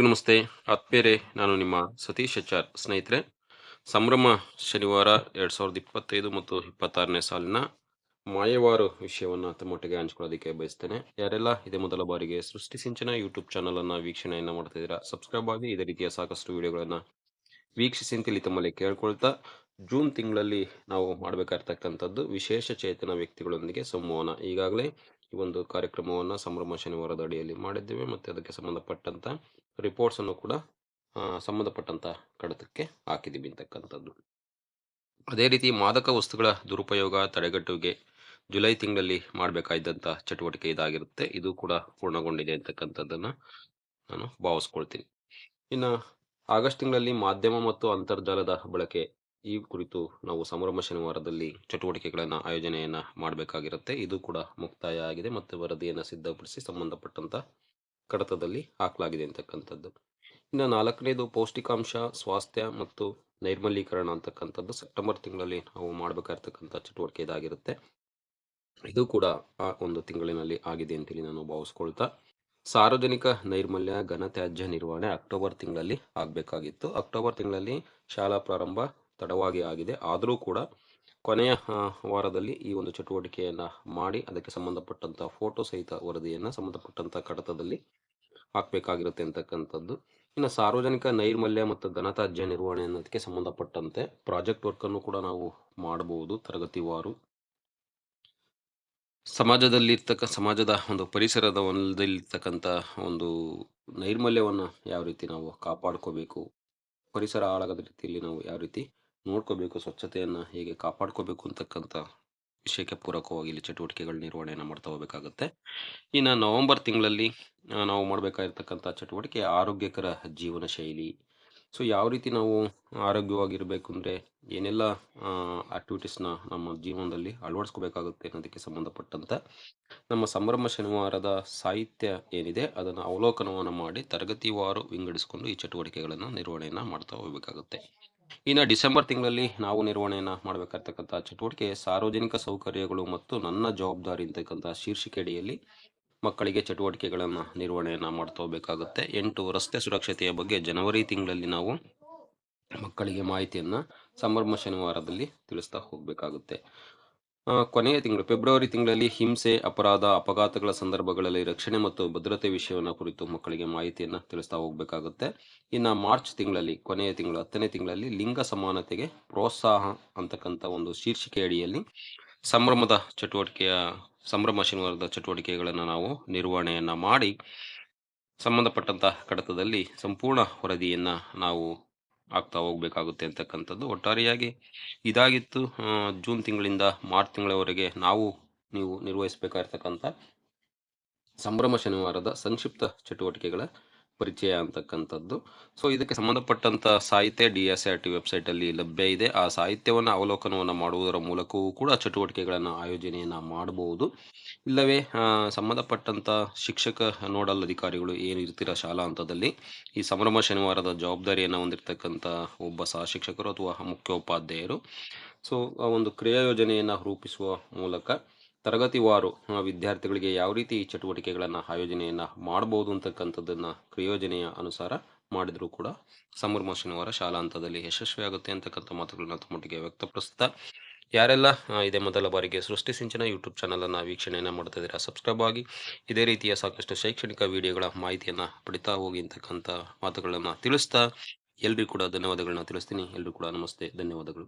ಎಲ್ರಿಗೂ ನಮಸ್ತೆ. ಆತ್ಮೀಯರೇ ನಾನು ನಿಮ್ಮ ಸತೀಶ್ ಎಚ್ ಸ್ನೇಹಿತರೆ. ಸಂಭ್ರಮ ಶನಿವಾರ ಎರಡು ಸಾವಿರದ ಇಪ್ಪತ್ತೈದು ಮತ್ತು ಇಪ್ಪತ್ತಾರನೇ ಸಾಲಿನ ಮಾಯವಾರು ವಿಷಯವನ್ನು ತಮ್ಮೊಟ್ಟಿಗೆ ಹಂಚ್ಕೊಳ್ಳೋದಕ್ಕೆ ಬಯಸ್ತೇನೆ. ಯಾರೆಲ್ಲ ಇದೇ ಮೊದಲ ಬಾರಿಗೆ ಸೃಷ್ಟಿ ಸಿಂಚನ ಯೂಟ್ಯೂಬ್ ಚಾನಲನ್ನು ವೀಕ್ಷಣೆಯನ್ನು ಮಾಡ್ತಾ ಇದ್ದೀರಾ ಸಬ್ಸ್ಕ್ರೈಬ್ ಆಗಿ ಇದೇ ರೀತಿಯ ಸಾಕಷ್ಟು ವಿಡಿಯೋಗಳನ್ನು ವೀಕ್ಷಿಸಿ ಅಂತೇಳಿ ತಮ್ಮಲ್ಲಿ ಕೇಳ್ಕೊಳ್ತಾ, ಜೂನ್ ತಿಂಗಳಲ್ಲಿ ನಾವು ಮಾಡಬೇಕಾಗಿರ್ತಕ್ಕಂಥದ್ದು ವಿಶೇಷ ಚೇತನ ವ್ಯಕ್ತಿಗಳೊಂದಿಗೆ ಸಂವಹನ. ಈಗಾಗಲೇ ಈ ಒಂದು ಕಾರ್ಯಕ್ರಮವನ್ನು ಸಂಭ್ರಮ ಶನಿವಾರದ ಅಡಿಯಲ್ಲಿ ಮಾಡಿದ್ದೇವೆ. ಮತ್ತು ಅದಕ್ಕೆ ಸಂಬಂಧಪಟ್ಟಂತ ರಿಪೋರ್ಟ್ಸ್ ಅನ್ನು ಕೂಡ ಸಂಬಂಧಪಟ್ಟಂಥ ಕಡತಕ್ಕೆ ಹಾಕಿದ್ದೀವಿ ಅಂತಕ್ಕಂಥದ್ದು. ಅದೇ ರೀತಿ ಮಾದಕ ವಸ್ತುಗಳ ದುರುಪಯೋಗ ತಡೆಗಟ್ಟುವಿಕೆ ಜುಲೈ ತಿಂಗಳಲ್ಲಿ ಮಾಡಬೇಕಾದಂಥ ಚಟುವಟಿಕೆ ಇದಾಗಿರುತ್ತೆ. ಇದು ಕೂಡ ಪೂರ್ಣಗೊಂಡಿದೆ ಅಂತಕ್ಕಂಥದ್ದನ್ನು ನಾನು ಭಾವಿಸ್ಕೊಳ್ತೀನಿ. ಇನ್ನು ಆಗಸ್ಟ್ ತಿಂಗಳಲ್ಲಿ ಮಾಧ್ಯಮ ಮತ್ತು ಅಂತರ್ಜಾಲದ ಬಳಕೆ ಈ ಕುರಿತು ನಾವು ಸಂಭ್ರಮ ಶನಿವಾರದಲ್ಲಿ ಚಟುವಟಿಕೆಗಳನ್ನು, ಆಯೋಜನೆಯನ್ನು ಮಾಡಬೇಕಾಗಿರುತ್ತೆ. ಇದು ಕೂಡ ಮುಕ್ತಾಯ ಆಗಿದೆ ಮತ್ತು ವರದಿಯನ್ನು ಸಿದ್ಧಪಡಿಸಿ ಸಂಬಂಧಪಟ್ಟಂತ ಕಡತದಲ್ಲಿ ಹಾಕಲಾಗಿದೆ ಅಂತಕ್ಕಂಥದ್ದು. ಇನ್ನು ನಾಲ್ಕನೇದು ಪೌಷ್ಟಿಕಾಂಶ, ಸ್ವಾಸ್ಥ್ಯ ಮತ್ತು ನೈರ್ಮಲೀಕರಣ ಅಂತಕ್ಕಂಥದ್ದು ಸೆಪ್ಟೆಂಬರ್ ತಿಂಗಳಲ್ಲಿ ನಾವು ಮಾಡಬೇಕಾಗಿರ್ತಕ್ಕಂಥ ಚಟುವಟಿಕೆ ಇದಾಗಿರುತ್ತೆ. ಇದು ಕೂಡ ಆ ಒಂದು ತಿಂಗಳಿನಲ್ಲಿ ಆಗಿದೆ ಅಂತೇಳಿ ನಾನು ಭಾವಿಸ್ಕೊಳ್ತಾ. ಸಾರ್ವಜನಿಕ ನೈರ್ಮಲ್ಯ, ಘನತ್ಯಾಜ್ಯ ನಿರ್ವಹಣೆ ಅಕ್ಟೋಬರ್ ತಿಂಗಳಲ್ಲಿ ಆಗಬೇಕಾಗಿತ್ತು. ಅಕ್ಟೋಬರ್ ತಿಂಗಳಲ್ಲಿ ಶಾಲಾ ಪ್ರಾರಂಭ ತಡವಾಗಿ ಆಗಿದೆ. ಆದರೂ ಕೂಡ ಕೊನೆಯ ವಾರದಲ್ಲಿ ಈ ಒಂದು ಚಟುವಟಿಕೆಯನ್ನು ಮಾಡಿ ಅದಕ್ಕೆ ಸಂಬಂಧಪಟ್ಟಂಥ ಫೋಟೋ ಸಹಿತ ವರದಿಯನ್ನು ಸಂಬಂಧಪಟ್ಟಂಥ ಕಡತದಲ್ಲಿ ಹಾಕಬೇಕಾಗಿರುತ್ತೆ ಅಂತಕ್ಕಂಥದ್ದು. ಇನ್ನು ಸಾರ್ವಜನಿಕ ನೈರ್ಮಲ್ಯ ಮತ್ತು ಘನತಾಜ್ಯ ನಿರ್ವಹಣೆ ಅನ್ನೋದಕ್ಕೆ ಸಂಬಂಧಪಟ್ಟಂತೆ ಪ್ರಾಜೆಕ್ಟ್ ವರ್ಕನ್ನು ಕೂಡ ನಾವು ಮಾಡಬಹುದು ತರಗತಿವಾರು ಸಮಾಜದಲ್ಲಿ ಇರ್ತಕ್ಕ ಸಮಾಜದ ಒಂದು ಪರಿಸರದ ಒಂದಲ್ಲಿರ್ತಕ್ಕಂಥ ಒಂದು ನೈರ್ಮಲ್ಯವನ್ನು ಯಾವ ರೀತಿ ನಾವು ಕಾಪಾಡ್ಕೋಬೇಕು, ಪರಿಸರ ಹಾಳಾಗದ ರೀತಿಯಲ್ಲಿ ನಾವು ಯಾವ ರೀತಿ ನೋಡ್ಕೋಬೇಕು, ಸ್ವಚ್ಛತೆಯನ್ನು ಹೇಗೆ ಕಾಪಾಡ್ಕೋಬೇಕು ಅಂತಕ್ಕಂಥ ವಿಷಯಕ್ಕೆ ಪೂರಕವಾಗಿ ಇಲ್ಲಿ ಚಟುವಟಿಕೆಗಳ ನಿರ್ವಹಣೆಯನ್ನು ಮಾಡ್ತಾ ಹೋಗಬೇಕಾಗುತ್ತೆ. ಇನ್ನು ನವೆಂಬರ್ ತಿಂಗಳಲ್ಲಿ ನಾವು ಮಾಡಬೇಕಾಗಿರ್ತಕ್ಕಂಥ ಚಟುವಟಿಕೆ ಆರೋಗ್ಯಕರ ಜೀವನ ಶೈಲಿ. ಸೊ, ಯಾವ ರೀತಿ ನಾವು ಆರೋಗ್ಯವಾಗಿರಬೇಕು ಅಂದರೆ ಏನೆಲ್ಲ ಆಕ್ಟಿವಿಟೀಸ್ನ ನಮ್ಮ ಜೀವನದಲ್ಲಿ ಅಳವಡಿಸ್ಕೋಬೇಕಾಗುತ್ತೆ ಅನ್ನೋದಕ್ಕೆ ಸಂಬಂಧಪಟ್ಟಂತೆ ನಮ್ಮ ಸಂಭ್ರಮ ಶನಿವಾರದ ಸಾಹಿತ್ಯ ಏನಿದೆ, ಅದನ್ನು ಅವಲೋಕನವನ್ನು ಮಾಡಿ ತರಗತಿವಾರು ವಿಂಗಡಿಸಿಕೊಂಡು ಈ ಚಟುವಟಿಕೆಗಳನ್ನು ನಿರ್ವಹಣೆಯನ್ನು ಮಾಡ್ತಾ ಹೋಗಬೇಕಾಗುತ್ತೆ. ಇನ್ನು ಡಿಸೆಂಬರ್ ತಿಂಗಳಲ್ಲಿ ನಾವು ನಿರ್ವಹಣೆಯನ್ನು ಮಾಡಬೇಕಾಗ್ತಕ್ಕಂಥ ಚಟುವಟಿಕೆ, ಸಾರ್ವಜನಿಕ ಸೌಕರ್ಯಗಳು ಮತ್ತು ನನ್ನ ಜವಾಬ್ದಾರಿ ಅಂತಕ್ಕಂಥ ಶೀರ್ಷಿಕೆಡಿಯಲ್ಲಿ ಮಕ್ಕಳಿಗೆ ಚಟುವಟಿಕೆಗಳನ್ನು ನಿರ್ವಹಣೆಯನ್ನು ಮಾಡ್ತಾ ಹೋಗಬೇಕಾಗುತ್ತೆ. ಎಂಟು, ರಸ್ತೆ ಸುರಕ್ಷತೆಯ ಬಗ್ಗೆ ಜನವರಿ ತಿಂಗಳಲ್ಲಿ ನಾವು ಮಕ್ಕಳಿಗೆ ಮಾಹಿತಿಯನ್ನು ಸಂಭ್ರಮ ಶನಿವಾರದಲ್ಲಿ ತಿಳಿಸ್ತಾ ಹೋಗಬೇಕಾಗುತ್ತೆ. ಕೊನೆಯ ತಿಂಗಳು, ಫೆಬ್ರವರಿ ತಿಂಗಳಲ್ಲಿ ಹಿಂಸೆ, ಅಪರಾಧ, ಅಪಘಾತಗಳ ಸಂದರ್ಭಗಳಲ್ಲಿ ರಕ್ಷಣೆ ಮತ್ತು ಭದ್ರತೆ ವಿಷಯವನ್ನು ಕುರಿತು ಮಕ್ಕಳಿಗೆ ಮಾಹಿತಿಯನ್ನು ತಿಳಿಸ್ತಾ ಹೋಗಬೇಕಾಗುತ್ತೆ. ಇನ್ನು ಮಾರ್ಚ್ ತಿಂಗಳಲ್ಲಿ, ಕೊನೆಯ ತಿಂಗಳು, ಹತ್ತನೇ ತಿಂಗಳಲ್ಲಿ ಲಿಂಗ ಸಮಾನತೆಗೆ ಪ್ರೋತ್ಸಾಹ ಅಂತಕ್ಕಂಥ ಒಂದು ಶೀರ್ಷಿಕೆ ಅಡಿಯಲ್ಲಿ ಸಂಭ್ರಮದ ಚಟುವಟಿಕೆಯ, ಸಂಭ್ರಮ ಶನಿವಾರದ ಚಟುವಟಿಕೆಗಳನ್ನು ನಾವು ನಿರ್ವಹಣೆಯನ್ನು ಮಾಡಿ, ಸಂಬಂಧಪಟ್ಟಂತಹ ಕಡತದಲ್ಲಿ ಸಂಪೂರ್ಣ ವರದಿಯನ್ನು ನಾವು ಆಗ್ತಾ ಹೋಗಬೇಕಾಗುತ್ತೆ ಅಂತಕ್ಕಂಥದ್ದು. ಒಟ್ಟಾರೆಯಾಗಿ ಇದಾಗಿತ್ತು ಜೂನ್ ತಿಂಗಳಿಂದ ಮಾರ್ಚ್ ತಿಂಗಳವರೆಗೆ ನಾವು, ನೀವು ನಿರ್ವಹಿಸಬೇಕಾಗಿರ್ತಕ್ಕಂಥ ಸಂಭ್ರಮ ಶನಿವಾರದ ಸಂಕ್ಷಿಪ್ತ ಚಟುವಟಿಕೆಗಳ ಪರಿಚಯ ಅಂತಕ್ಕಂಥದ್ದು. ಸೊ ಇದಕ್ಕೆ ಸಂಬಂಧಪಟ್ಟಂಥ ಸಾಹಿತ್ಯ ಡಿ ಎಸ್ ಆರ್ ಟಿ ವೆಬ್ಸೈಟಲ್ಲಿ ಲಭ್ಯ ಇದೆ. ಆ ಸಾಹಿತ್ಯವನ್ನು ಅವಲೋಕನವನ್ನು ಮಾಡುವುದರ ಮೂಲಕವೂ ಕೂಡ ಚಟುವಟಿಕೆಗಳನ್ನು ಆಯೋಜನೆಯನ್ನು ಮಾಡಬಹುದು. ಇಲ್ಲವೇ ಸಂಬಂಧಪಟ್ಟಂಥ ಶಿಕ್ಷಕ ನೋಡಲ್ ಅಧಿಕಾರಿಗಳು ಏನು ಇರ್ತೀರ ಶಾಲಾ ಹಂತದಲ್ಲಿ? ಈ ಸಂಭ್ರಮ ಶನಿವಾರದ ಜವಾಬ್ದಾರಿಯನ್ನು ಹೊಂದಿರತಕ್ಕಂಥ ಒಬ್ಬ ಸಹ ಶಿಕ್ಷಕರು ಅಥವಾ ಮುಖ್ಯೋಪಾಧ್ಯಾಯರು. ಸೊ ಆ ಒಂದು ಕ್ರಿಯಾ ಯೋಜನೆಯನ್ನು ರೂಪಿಸುವ ಮೂಲಕ ತರಗತಿವಾರು ವಿದ್ಯಾರ್ಥಿಗಳಿಗೆ ಯಾವ ರೀತಿ ಈ ಚಟುವಟಿಕೆಗಳನ್ನು, ಆಯೋಜನೆಯನ್ನು ಮಾಡಬಹುದು ಅಂತಕ್ಕಂಥದ್ದನ್ನು ಕ್ರಿಯೋಜನೆಯ ಅನುಸಾರ ಮಾಡಿದರೂ ಕೂಡ ಸಂಭ್ರಮ ಶನಿವಾರ ಶಾಲಾ ಹಂತದಲ್ಲಿ ಯಶಸ್ವಿಯಾಗುತ್ತೆ ಅಂತಕ್ಕಂಥ ಮಾತುಗಳನ್ನ ತಮ್ಮೊಟ್ಟಿಗೆ ವ್ಯಕ್ತಪಡಿಸ್ತಾ ಯಾರೆಲ್ಲ ಇದೇ ಮೊದಲ ಬಾರಿಗೆ ಸೃಷ್ಟಿ ಸಿಂಚನ ಯೂಟ್ಯೂಬ್ ಚಾನಲನ್ನು ವೀಕ್ಷಣೆಯನ್ನು ಮಾಡ್ತಾ ಇದ್ದೀರಾ, ಸಬ್ಸ್ಕ್ರೈಬ್ ಆಗಿ ಇದೇ ರೀತಿಯ ಸಾಕಷ್ಟು ಶೈಕ್ಷಣಿಕ ವಿಡಿಯೋಗಳ ಮಾಹಿತಿಯನ್ನು ಪಡಿತಾ ಹೋಗಿ ಅಂತಕ್ಕಂಥ ಮಾತುಗಳನ್ನು ತಿಳಿಸ್ತಾ ಎಲ್ರಿಗೂ ಕೂಡ ಧನ್ಯವಾದಗಳನ್ನ ತಿಳಿಸ್ತೀನಿ. ಎಲ್ರಿಗೂ ಕೂಡ ನಮಸ್ತೆ, ಧನ್ಯವಾದಗಳು.